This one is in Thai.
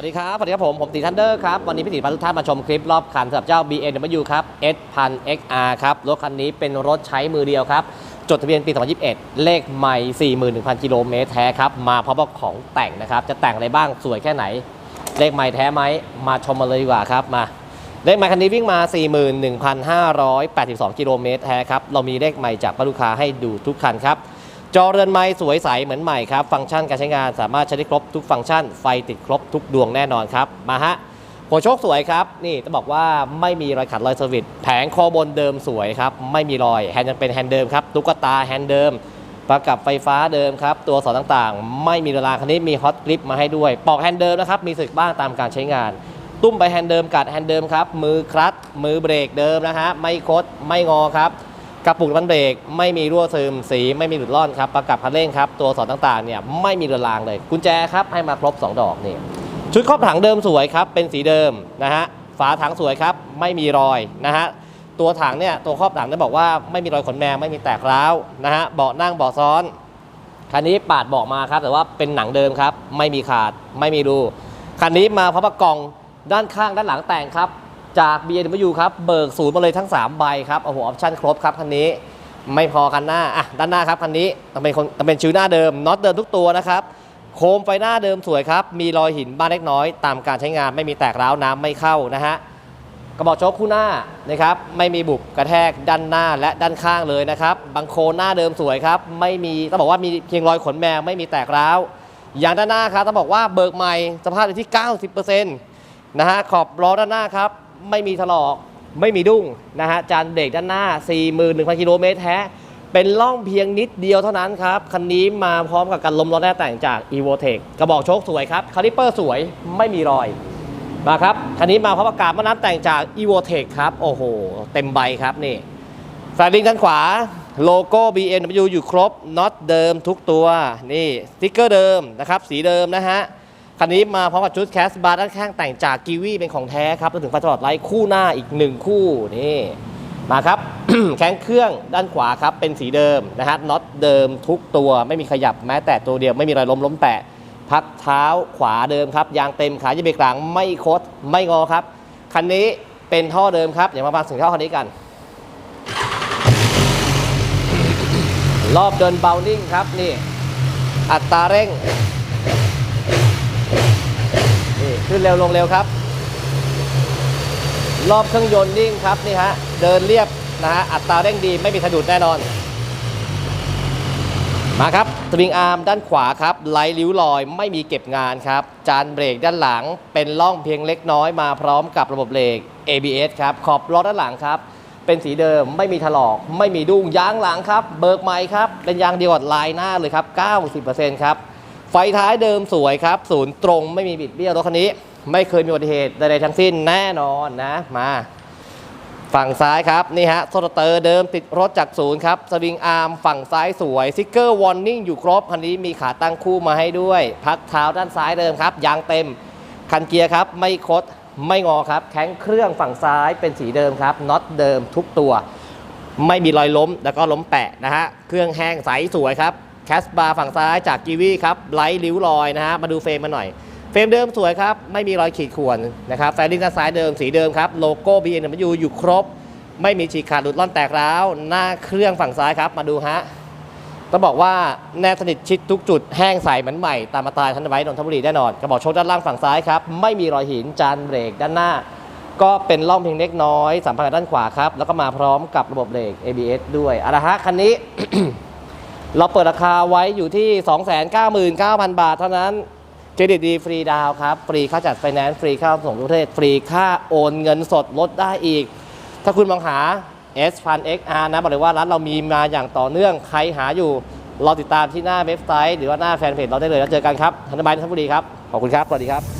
สวัสดีครับผม ผมตีทันเดอร์ครับ วันนี้พี่ตีพาทุกท่านมาชมคลิปรอบคันสำหรับเจ้า BMW ครับ S 1 0 XR ครับ รถคันนี้เป็นรถใช้มือเดียวครับ จดทะเบียนปี 2021 เลขใหม่ 41,000 กิโลเมตรแท้ครับ มาพร้อมกับของแต่งนะครับ จะแต่งอะไรบ้าง สวยแค่ไหน เลขใหม่แท้ไหม มาชมมาเลยดีกว่าครับ มา เลขใหม่คันนี้วิ่งมา 41,582 กิโลเมตรแท้ครับ เรามีเลขใหม่จากลูกค้าให้ดูทุกคันครับ จอเรือนไม้สวยใสเหมือนใหม่ครับ ฟังก์ชันการใช้งานสามารถใช้ได้ครบทุกฟังก์ชัน ไฟติดครบทุกดวงแน่นอนครับ มาฮะหัวโชคสวยครับ นี่จะบอกว่าไม่มีรอยขัดรอยเซอร์วิสแผงคอบนเดิมสวยครับ ไม่มีรอย แฮนด์ยังเป็นแฮนด์เดิมครับ ตุ๊กตาแฮนด์เดิม ประกับไฟฟ้าเดิมครับ ตัวสอนต่างๆ ไม่มีเวลาคันนี้มีฮอตกริปมาให้ด้วย ปอกแฮนด์เดิมนะครับ มีสึกบ้างตามการใช้งาน ตุ้มไปแฮนด์เดิมกัดแฮนด์เดิมครับ มือคลัตช์มือเบรกเดิมนะฮะ ไม่คด ไม่งอครับ กระปุกน้ำมันเบรกไม่มีรั่วซึมสีไม่มีหลุดร่อนครับประกับคันเร่งครับตัวสอนต่างๆเนี่ยไม่มีเรือนรางเลย กุญแจครับให้มาครบ 2 ดอกนี่ชุดครอบถังเดิมสวยครับเป็นสีเดิมนะฮะฝาถังสวยครับไม่มีรอยนะฮะตัวถังเนี่ยตัวครอบถังเนี่ยบอกว่าไม่มีรอยขนแมวไม่มีแตกร้าวนะฮะเบาะนั่งเบาะซ้อนคันนี้ปาดเบาะมาครับแต่ว่าเป็นหนังเดิมครับไม่มีขาดไม่มีรูคันนี้มาพร้อมกับกล่องด้านข้างด้านหลังแต่งครับ จาก BMW ครับ เบิกศูนย์มาเลยทั้ง 3 ใบครับโอ้โหออปชั่นครบครับคันนี้ไม่พอคันหน้าอะด้านหน้าครับคันนี้ต้องเป็นคนต้องเป็นชิวหน้าเดิมน็อตเดิมทุกตัวนะครับโคมไฟหน้าเดิมสวยครับ มีรอยหินบ้างเล็กน้อย ตามการใช้งานไม่มีแตกร้าวน้ำไม่เข้านะฮะกระบอกโชคคู่หน้านะครับไม่มีบุบกระแทกด้านหน้าและด้านข้างเลยนะครับบางโคหน้าเดิมสวยครับ ไม่มีต้องบอกว่ามีเพียงรอยขนแมวไม่มีแตกร้าว อย่างด้านหน้าครับต้องบอกว่าเบิกใหม่สภาพอยู่ที่ 90%นะฮะขอบล้อด้านหน้าครับ ไม่มีถลอกไม่มีดุ้งนะฮะจานเบรกด้านหน้า 41,000กิโลเมตรแท้เป็นล่องเพียงนิดเดียวเท่านั้นครับ คันนี้มาพร้อมกับการล้มล้อแน่แต่งจาก e v o t e c กระบอกโชคสวยครับคาลิปเปอร์สวยไม่มีรอยมาครับ คันนี้มาพร้อมประกาศมาน้ำแต่งจาก e v o t e c ครับ โอ้โห เต็มใบครับนี่แฟลลิงด้านขวาโลโก้ BMW อยู่ครบน็อตเดิมทุกตัวนี่สติ๊กเกอร์เดิมนะครับสีเดิมนะฮะ คันนี้มาพร้อมกับชุดแคสบาร์ด้านข้างแต่งจากกีวีเป็นของแท้ครับรวมถึงไฟตลอดไลท์คู่หน้าอีกหนึ่งคู่นี่มาครับ แข้งเครื่องด้านขวาครับเป็นสีเดิมนะฮะน็อตเดิมทุกตัวไม่มีขยับแม้แต่ตัวเดียวไม่มีรอยล้มล้มแตะพักเท้าขวาเดิมครับยางเต็มขาจะเบรกหลังไม่คดไม่งอครับคันนี้เป็นท่อเดิมครับเดี๋ยวมาฟังเสียงท่อคันนี้กัน รอบเดินเบลนิ่งครับนี่อัตราเร่ง ขึ้นเร็วลงเร็วครับ รอบเครื่องยนต์นิ่งครับนี่ฮะเดินเรียบนะฮะอัตราเร่งดีไม่มีสะดุดแน่นอน มาครับสวิงอาร์มด้านขวาครับไลท์ริ้วรอยไม่มีเก็บงานครับ จานเบรกด้านหลังเป็นร่องเพียงเล็กน้อยมาพร้อมกับระบบเบรก ABS ครับขอบล้อด้านหลังครับ เป็นสีเดิมไม่มีถลอก ไม่มีดุ้งยางหลังครับ เบิกใหม่ครับเป็นยางเดียวกับลายหน้าเลยครับ 90%ครับ ไฟท้ายเดิมสวยครับ ศูนย์ตรงไม่มีบิดเบี้ยวรถคันนี้ ไม่เคยมีอุบัติเหตุใดๆทั้งสิ้นแน่นอนนะ มา ฝั่งซ้ายครับ นี่ฮะโซลเตอร์เดิมติดรถจากศูนย์ครับ สวิงอาร์มฝั่งซ้ายสวยซิกเกอร์วอร์นิ่งอยู่ครบ คันนี้มีขาตั้งคู่มาให้ด้วย พักเท้าด้านซ้ายเดิมครับ ยางเต็ม คันเกียร์ครับ ไม่คด ไม่งอครับ แข้งเครื่องฝั่งซ้ายเป็นสีเดิมครับ น็อตเดิมทุกตัว ไม่มีรอยล้ม แล้วก็ล้มแปะนะฮะ เครื่องแห้งใสสวยครับ แคสบาร์ฝั่งซ้ายจากกีวีครับไลท์ริ้วรอยนะฮะมาดูเฟรมมาหน่อย เฟรมเดิมสวยครับ ไม่มีรอยขีดข่วนนะครับแฟลิงด้านซ้ายเดิมสีเดิมครับโลโก้ BMW อยู่ครบ ไม่มีฉีกขาดหลุดร่อนแตกร้าวหน้าเครื่องฝั่งซ้ายครับมาดูฮะต้องบอกว่าแนบสนิทชิดทุกจุดแห้งใสเหมือนใหม่ตามมาตายทันไว้นนทบุรีแน่นอนกระบอกโชคด้านล่างฝั่งซ้ายครับไม่มีรอยหินจานเบรกด้านหน้า ก็เป็นร่องเพียงเล็กน้อยสัมผัสกับด้านขวาครับแล้วก็มาพร้อมกับระบบเบรก ABS ด้วยอาละฮะคันนี้ เราเปิดราคาไว้อยู่ที่ 299,000 บาทเท่านั้นเครดิตดีฟรีดาวครับ ฟรีค่าจัดไฟแนนซ์ฟรีค่าส่งทุกประเทศ ฟรีค่าโอนเงินสดลดได้อีก ถ้าคุณมองหา S 1 0 XR นะบอกเลยว่าร้านเรามีมาอย่างต่อเนื่องใครหาอยู่เรอติดตามที่หน้าเว็บไซต์ หรือว่าหน้าแฟนเพจเราได้เลยแล้วเจอกันครับธนบายนนทบุรีครับ ขอบคุณครับ สวัสดีครับ